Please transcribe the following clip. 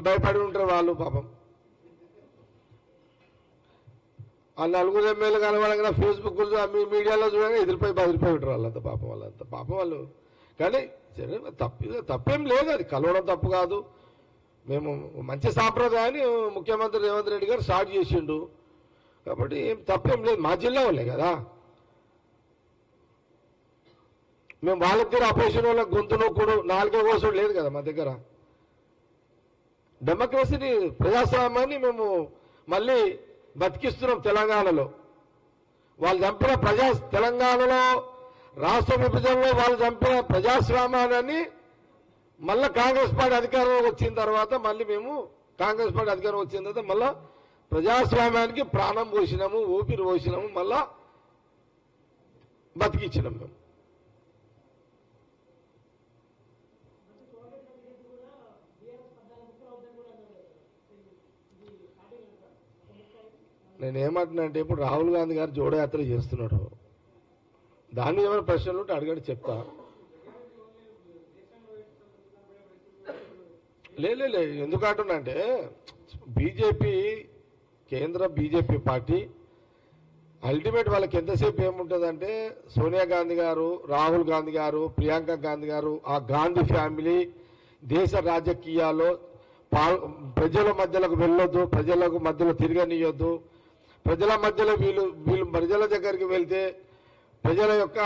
వాళ్ళు. భయపడి ఉంటారు వాళ్ళు పాపం. ఆ నలుగురు ఎమ్మెల్యే కనబడగా ఫేస్బుక్ మీ మీడియాలో చూడగా ఎదిరిపోయి బదిలిపోయి ఉంటారు వాళ్ళంత పాపం వాళ్ళంత. పాపం వాళ్ళు. కానీ సరే తప్పు తప్పేం లేదు అది. కలవడం తప్పు కాదు. మేము మంచి సాంప్రదాయాన్ని ముఖ్యమంత్రి రేవంత్ రెడ్డి గారు స్టార్ట్ చేసిండు. కాబట్టి ఏం తప్పేం లేదు. మా జిల్లా వాళ్ళే కదా. మేము వాళ్ళ దగ్గర అపోజిషన్ వాళ్ళ గొంతు నొక్కుడు నాలుగో కోసం లేదు కదా మా దగ్గర. డెమోక్రసీని ప్రజాస్వామ్యాన్ని మేము మళ్ళీ బతికిస్తున్నాం తెలంగాణలో. వాళ్ళు చంపిన ప్రజా తెలంగాణలో రాష్ట్ర విభజనలో వాళ్ళు చంపిన ప్రజాస్వామ్యాన్ని మళ్ళీ కాంగ్రెస్ పార్టీ అధికారంలోకి వచ్చిన తర్వాత మళ్ళీ మేము కాంగ్రెస్ పార్టీ అధికారం వచ్చిన తర్వాత మళ్ళా ప్రజాస్వామ్యానికి ప్రాణం పోసినాము ఊపిరి పోసినాము మళ్ళా బతికిచ్చినాం మేము. నేను ఏమంటున్నా అంటే ఇప్పుడు రాహుల్ గాంధీ గారు జోడయాత్ర చేస్తున్నాడు. దాన్ని ఏమైనా ప్రశ్నలు ఉంటే అడగండి చెప్తా. లే ఎందుకు అంటున్నా అంటే బీజేపీ కేంద్ర బీజేపీ పార్టీ అల్టిమేట్ వాళ్ళకి ఎంతసేపు ఏముంటుందంటే సోనియా గాంధీ గారు రాహుల్ గాంధీ గారు ప్రియాంక గాంధీ గారు ఆ గాంధీ ఫ్యామిలీ దేశ రాజకీయాల్లో ప్రజల మధ్యలోకి వెళ్ళొద్దు ప్రజలకు మధ్యలో తిరగనియొద్దు ప్రజల మధ్యలో వీళ్ళు వీళ్ళు ప్రజల దగ్గరికి వెళ్తే ప్రజల యొక్క